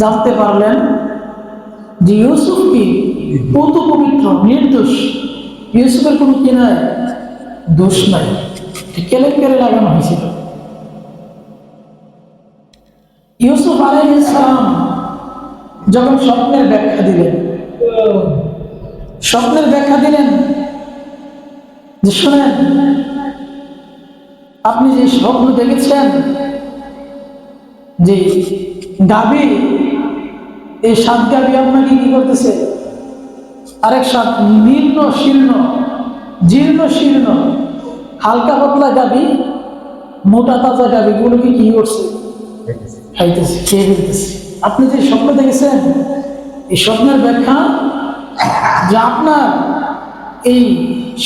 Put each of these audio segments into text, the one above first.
জানতে পারলেন যে ইউসুফ কি? কত পবিত্র, নির্দোষ। ইউসুফের কোনো কি নাই? দোষ নাই। কেলে কেলে লাগানো হয়েছিল। ইউসুফ আলাই ইসলাম যখন স্বপ্নের ব্যাখ্যা দিলেন, স্বপ্নের ব্যাখ্যা দিলেন যে শোনেন, আপনি যে স্বপ্ন দেখেছেন যে গাবি এই সাত গাবি আপনাকে কি করতেছে? আরেক সাত নির্ণ শীর্ণ জীর্ণ শীর্ণ হালকা পাতলা গাবি মোটা তাজা গাবিগুলোকে কি করছে? খাইতেছে খেয়ে ফেলতেছে। আপনি যে স্বপ্ন দেখেছেন এই স্বপ্নের ব্যাখ্যা যে আপনার এই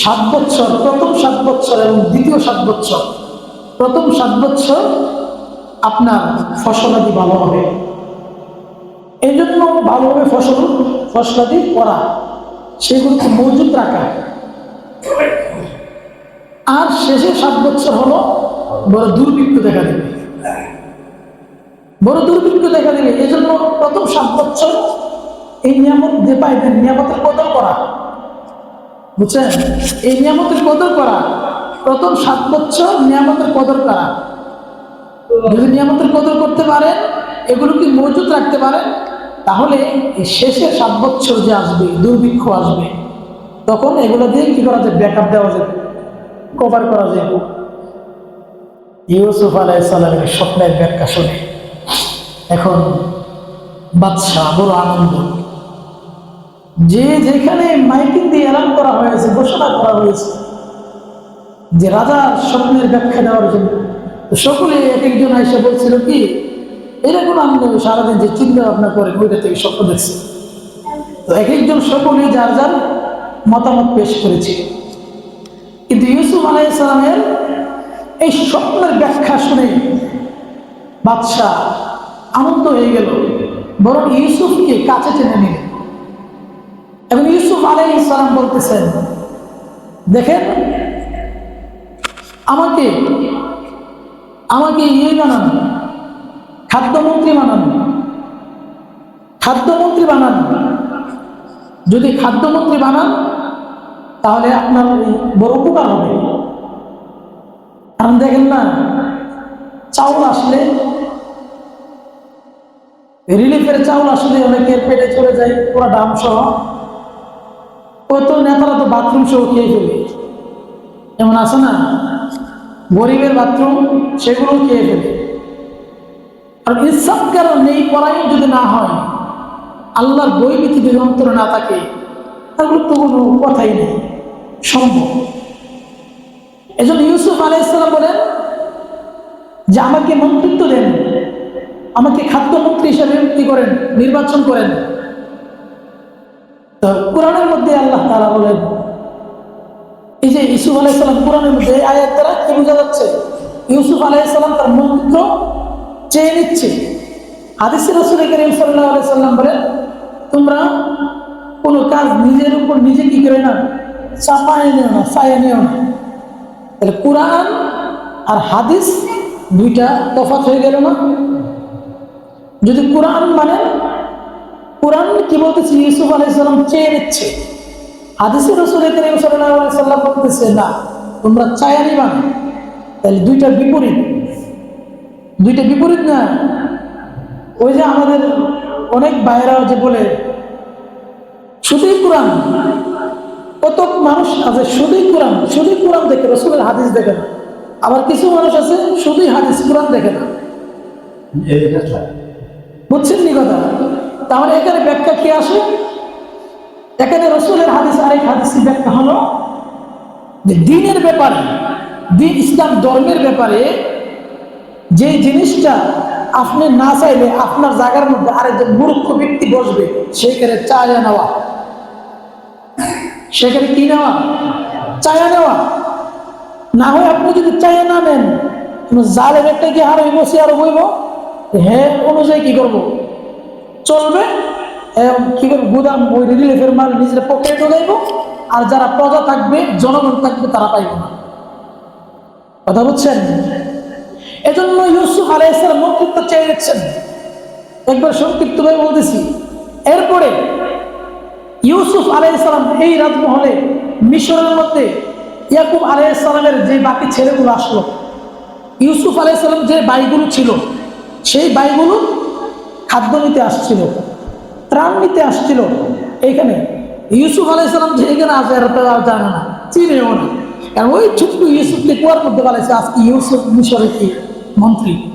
সাত বৎসর প্রথম সাত বৎসর এবং দ্বিতীয় সাত বৎসর প্রথম সাত বৎসর আপনার ফসলাদি ভালো হবে। জন্য ভালোভাবে ফসল ফসলাদি করা। সেগুলোকে মজুত রাখা। আর শেষে সাত বছর হলো বড় দুর্ভিক্ষ দেখা দেবে বড় দুর্ভিক্ষ দেখা দেবে এই জন্য প্রথম সাত বছর এই নিয়ামত যে পাইবেন, নিয়ামতের কদর করা। বুঝছেন? এই নিয়ামতের কদর করা। প্রথম সাত বছর নিয়ামতের কদর করা। যদি নিয়ামতের কদর করতে পারেন, এগুলোকে মজুত রাখতে পারেন তাহলে শেষে সাত বছর যে আসবে, দুর্ভিক্ষ আসবে, তখন এগুলো দিয়ে কি করা যায়? ব্যাকআপ দেওয়া যাবে কভার করা যাবে ইউসুফ আলাইসালামের স্বপ্নের ব্যাখ্যা শুনে, এখন বাদশাহ বড় আনন্দ। যে যেখানে মাইকিং দিয়ে এলান করা হয়েছে, ঘোষণা করা হয়েছে, যে রাজার স্বপ্নের ব্যাখ্যা দেওয়ার জন্য। সকলে এক একজন এসে বলছিল কি এরকম আমি সারাদিন যে চিন্তা ভাবনা করেন ওইটা থেকে স্বপ্ন দেখছি। তো এক একজন সকলে যার যার মতামত পেশ করেছে। কিন্তু ইউসুফ আলাইসালামের এই স্বপ্নের ব্যাখ্যা শুনে বাদশাহ আনন্দ হয়ে গেল। বরং ইউসুফকে কাছে টেনে নিলেন এবং ইউসুফ আলাই ইসলাম বলতেছেন, দেখেন, আমাকে আমাকে ইয়ে বানান খাদ্যমন্ত্রী বানান। খাদ্যমন্ত্রী বানান। যদি খাদ্যমন্ত্রী বানান, তাহলে আপনার বড় উপকার হবে। কারণ দেখেন না, চাউল আসলে রিলিফের চাউল আসলে অনেকের পেটে চলে যায় পুরো দাম সহ। কত নেতারা তো বাথরুম সহ খেয়ে ফেলে। এমন আছে না, গরিবের বাথরুম সেগুলো খেয়ে ফেলে। আর ইনসাফ কারণ নেই করাই যদি না হয়? আল্লাহর বই নীতি যদি না থাকে, তাহলে তো কোনো কথাই নেই। সম্ভব। এজন্য ইউসুফ আলাইসালাম বলেন যে, আমাকে মন্ত্রিত্ব দেন। আমাকে খাদ্যমন্ত্রী হিসেবে কি করেন, নির্বাচন করেন। তো কোরআনের মধ্যে আল্লাহ তারা বলেন, এই যে ইউসুফ আলাইসালাম কোরআনের মধ্যে এই আয়াত দ্বারা কি বোঝা যাচ্ছে? ইউসুফ আলাইসালাম তার মন্ত্রিত্ব চেয়ে নিচ্ছে। হাদিস রসুল করিম সাল্লাহ আলাইসাল্লাম বলেন, তোমরা কোনো কাজ নিজের উপর নিজে কি করে না চাপায় নেও না, চায় নেও না। তাহলে কোরআন আর হাদিস দুইটা তফাৎ হয়ে গেল না? যদি কোরআন মানে কোরআন কি বলতেছে? ইউসুফ আলাইসাল্লাম চেয়ে নিচ্ছে। হাদিসের রসুল করিম সাল্লাম বলতেছে, না, তোমরা চায়া নিবা তাহলে দুইটা বিপরীত। দুইটা বিপরীত না? ওই যে আমাদের অনেক বাইরা যে বলে শুধুই কোরআন। কত মানুষ আছে শুধুই কোরআন। শুধুই কোরআন দেখে রসুলের হাদিস দেখে না। আবার কিছু মানুষ আছে শুধুই হাদিস, কোরআন দেখে না। বুঝছেন নি কথা? তাহলে এখানে ব্যাখ্যা কি আসে? এখানে রসুলের হাদিস, আরেক হাদিসের ব্যাখ্যা হলো যে দিনের ব্যাপারে, দিন ইসলাম ধর্মের ব্যাপারে যে জিনিসটা আপনি না চাইলে আপনার জায়গার মধ্যে আরেকজন মূর্খ ব্যক্তি বসবে, সেখানে চায়া নেওয়া। সেখানে কি নেওয়া? চায়া নেওয়া। না হয় আপনি যদি চায়া না নেন জালের একটা কি হার হইব। সে আরও বইব হ্যাঁ অনুযায়ী কি করব? চলবে। কি করব? গুদাম ওই রিলিফের মাল নিজের পকেটে যাইব আর যারা প্রজা থাকবে, জনগণ থাকবে, তারা পাইব না। কথা বুঝছেন? এজন্য ইউসুফ আলাইসালাম মন্ত্রিত্ব চেয়ে নিচ্ছেন একবার সংক্ষিপ্তভাবে বলতেছি। এরপরে ইউসুফ আলাইসালাম এই রাজমহলে মিশরের মধ্যে ইয়াকুব আলাইসালামের যে বাকি ছেলেগুলো আসলো। ইউসুফ আলাইসালাম যে বাইগুলো ছিল, সেই বাইগুলো খাদ্য নিতে আসছিল, ত্রাণ নিতে আসছিল। এইখানে ইউসুফ আলাইসালাম যে এখানে আসে আর জানে না, চিনেও না। কারণ ওই ছোট্ট ইউসুফকে কুয়ার মধ্যে বলেছে আজকে ইউসুফ মিশরে কি? মন্ত্রী।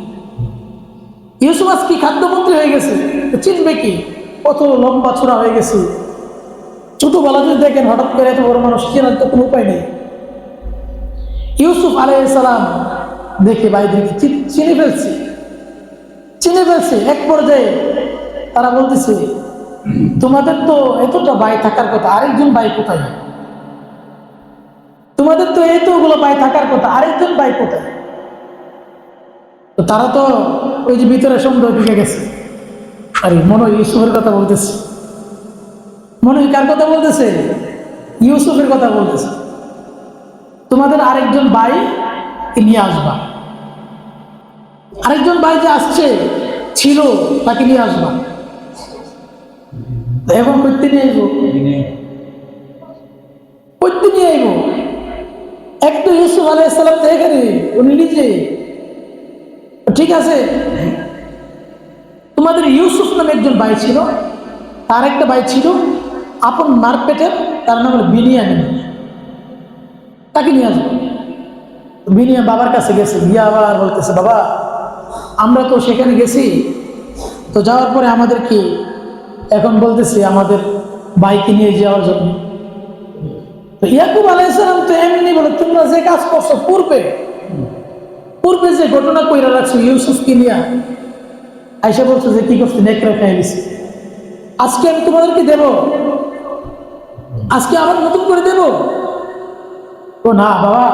ইউসুফ আজকে খাদ্যমন্ত্রী হয়ে গেছে। চিনবে কি? কত লম্বা ছোড়া হয়ে গেছে। ছোটবেলা যদি দেখেন, হঠাৎ করে এত বড় মানুষ, চেনার তো কোনো উপায় নেই। ইউসুফ আলাইসালাম দেখে ভাইদেরকে চি- চিনে ফেলছে। চিনে ফেলছে। এক পর্যায়ে তারা বলতেছে, তোমাদের তো এতটা ভাই থাকার কথা, আরেকজন ভাই কোথায়? তোমাদের তো এতগুলো ভাই থাকার কথা, আরেকজন ভাই কোথায়? তো তারা তো ওই যে ভিতরে সন্দেহ ঢুকে গেছে। আরে, মনে হয় ইউসুফের কথা বলতেছে। মনে হয় কার কথা বলতেছে? ইউসুফের কথা বলতেছে। তোমাদের আরেকজন ভাই নিয়ে আসবা। আরেকজন ভাই যে আসছে, ছিল, তাকে নিয়ে আসবা। এখন করতে নিয়ে আসব করতে নিয়ে আইব। এক তো ইউসুফ আলাইসালাম তো এখানে, উনি নিজে ঠিক আছে? তোমাদের ইউসুফ নামে একজন ভাই ছিল, তার একটা ভাই ছিল, আপন মারপেটের, তার নাম হলো বিনিয়ামিন। তাকে নিয়ে আসব। বিনিয়া বাবার কাছে গেছে, গিয়ে আবার বলতেছে, বাবা, আমরা তো সেখানে গেছি। তো যাওয়ার পরে আমাদের কি এখন বলতেছি, আমাদের বাইকে নিয়ে যাওয়ার জন্য। তো ইয়াকুব আলাইসালাম তো এমনি বলে, তোমরা যে কাজ করছ পূর্বে পূর্বে যে ঘটনা কইরা রাখছো ইউসুফকে নিয়ে আইসা বলছো যে, কি করছ নেকড়া খাই আজকে আমি তোমাদেরকে দেব। আজকে আবার নতুন করে দেব? ও না, বাবা।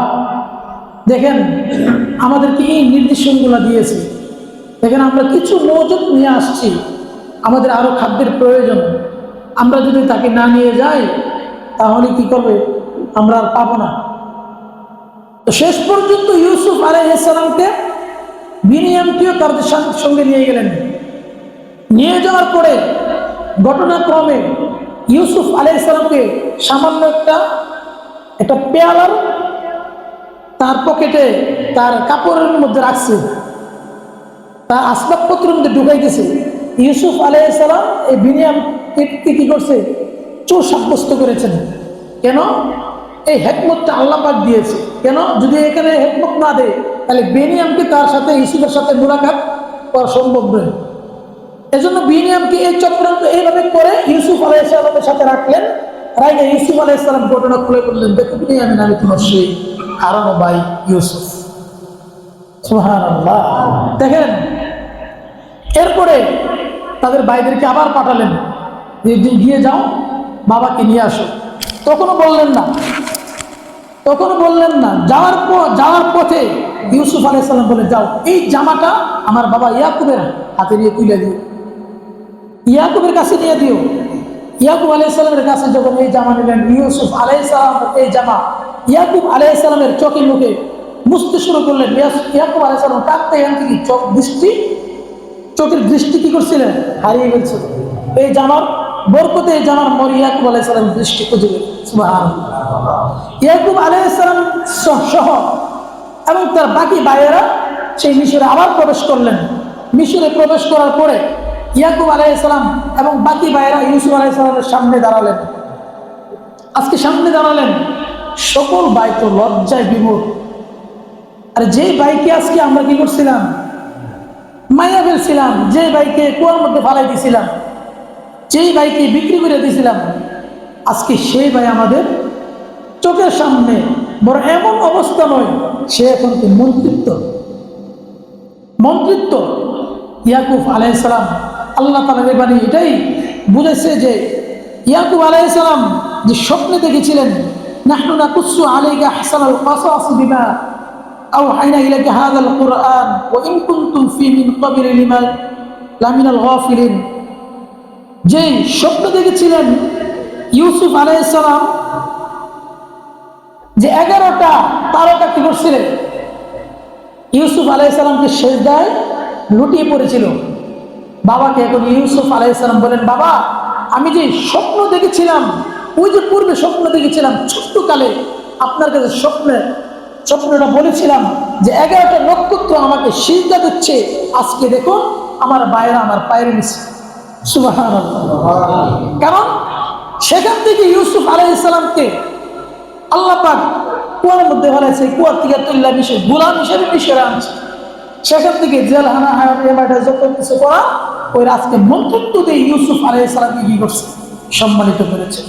দেখেন, আমাদেরকে এই নির্দেশনগুলো দিয়েছে। দেখেন, আমরা কিছু মজুদ নিয়ে আসছি। আমাদের আরও খাদ্যের প্রয়োজন। আমরা যদি তাকে না নিয়ে যাই, তাহলে কি করবে? আমরা আর পাবো না। শেষ পর্যন্ত ইউসুফ আলাইসালামকে বিনিয়ামকেও তার সঙ্গে নিয়ে গেলেন। নিয়ে যাওয়ার পরে ঘটনাক্রমে ইউসুফ আলাইসালামকে সামান্য একটা একটা পেয়ালার তার পকেটে তার কাপড়ের মধ্যে রাখছে। তার আসবাবপত্রের মধ্যে ঢুকাই দিয়েছে ইউসুফ আলাইসালাম এই বিনিয়ামকে কি করছে? চোর সাব্যস্ত করেছেন। কেন? এই হেকমতটা আল্লাহ পাক দিয়েছে। কেন? যদি এখানে হেকমত না দেয়, তাহলে বেনিয়ামকে তার সাথে ইউসুফের সাথে মোলাকাত করা সম্ভব নয়। এজন্য বিনিয়ামকে এই চক্রান্ত এইভাবে করে ইউসুফ আলাইসালামের সাথে রাখলেন। রাইগে ইউসুফ আলাইসালাম ঘটনা খুলে বললেন, দেখো বিনিয়ামিন আমি তোমার সেই হারানো ভাই ইউসুফ। দেখেন, এরপরে তাদের ভাইদেরকে আবার পাঠালেন, গিয়ে যাও, বাবাকে নিয়ে আসো। তখনও বললেন না। তখনও বললেন না। যাওয়ার পর, যাওয়ার পথে ইউসুফ আলাইসাল্লাম বলে, যাও, এই জামাটা আমার বাবা ইয়াকুবের হাতে নিয়ে তুলে দিও। ইয়াকুবের কাছে নিয়ে দিও। ইয়াকুব আলাইসাল্লামের কাছে যখন এই জামা নিলেন, ইউসুফ আলাইসাল্লাম এই জামা ইয়াকুব আলাইসাল্লামের চোখে মুখে মুছতে শুরু করলেন। ইয়াকুব আলাইসাল্লাম কাঁদতে এখান চোখ দৃষ্টি, চোখের দৃষ্টি কি করছিলেন? হারিয়ে গেছিল এই জামার বরকতে জানার পর ইয়াকুব আলাইসাল্লাম দৃষ্টি খুঁজে গেল সুবহানাল্লাহ। ইয়াকুব আলাইসাল্লাম সহ- এবং তার বাকি ভাইয়েরা সেই মিশরে আবার প্রবেশ করলেন। মিশরে প্রবেশ করার পরে ইয়াকুব আলাইসালাম এবং বাকি ভাইয়েরা ইউসুফ আলাইসালামের সামনে দাঁড়ালেন। আজকে সামনে দাঁড়ালেন সকল ভাই তো লজ্জায় বিমূর আর যে বাইকে আজকে আমরা কি করছিলাম? মাইয়া ফেলছিলাম। যে বাইকে কুয়ার মধ্যে ফালাই দিছিলাম। যেই ভাইকে বিক্রি করে দিয়েছিলাম, আজকে সেই ভাই আমাদের চোখের সামনে বড় এমন অবস্থা নয়, সে এখন কি মন্ত্রিত্ব? মন্ত্রিত্ব? ইয়াকুব আলাইসালাম আল্লাহ তালা বাণী এটাই বুঝেছে যে ইয়াকুব আলাইসালাম যে স্বপ্নে দেখেছিলেন, নাহনু ওয়া ইন মিন লামিনাল যে স্বপ্ন দেখেছিলেন ইউসুফ আলাইসালাম যে এগারোটা তারকা কি করছিলেন ইউসুফ আলাইসালামকে শেষ দায় লুটিয়ে পড়েছিল। বাবাকে এখন ইউসুফ আলাইসালাম বলেন, বাবা, আমি যে স্বপ্ন দেখেছিলাম, ওই যে পূর্বে স্বপ্ন দেখেছিলাম ছোট্ট কালে আপনার কাছে স্বপ্নে, স্বপ্নটা বলেছিলাম যে এগারোটা নক্ষত্র আমাকে সিজদা দিচ্ছে। আজকে দেখুন, আমার বাইরে আমার পায়ের সুবাহান কারণ সেখান থেকে ইউসুফ আলাইসালামকে আল্লাহ পাক কুয়ার মধ্যে ফেলেছে কুয়ার থেকে তুল্লা মিশে গোলাম হিসেবে মিশে আনছে। সেখান থেকে জেল হানা হায়াত এবারে যত কিছু করা, ওই রাজকে মন্তব্য দিয়ে ইউসুফ আলাইসালামকে কি করছে? সম্মানিত করেছে।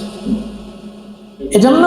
এজন্য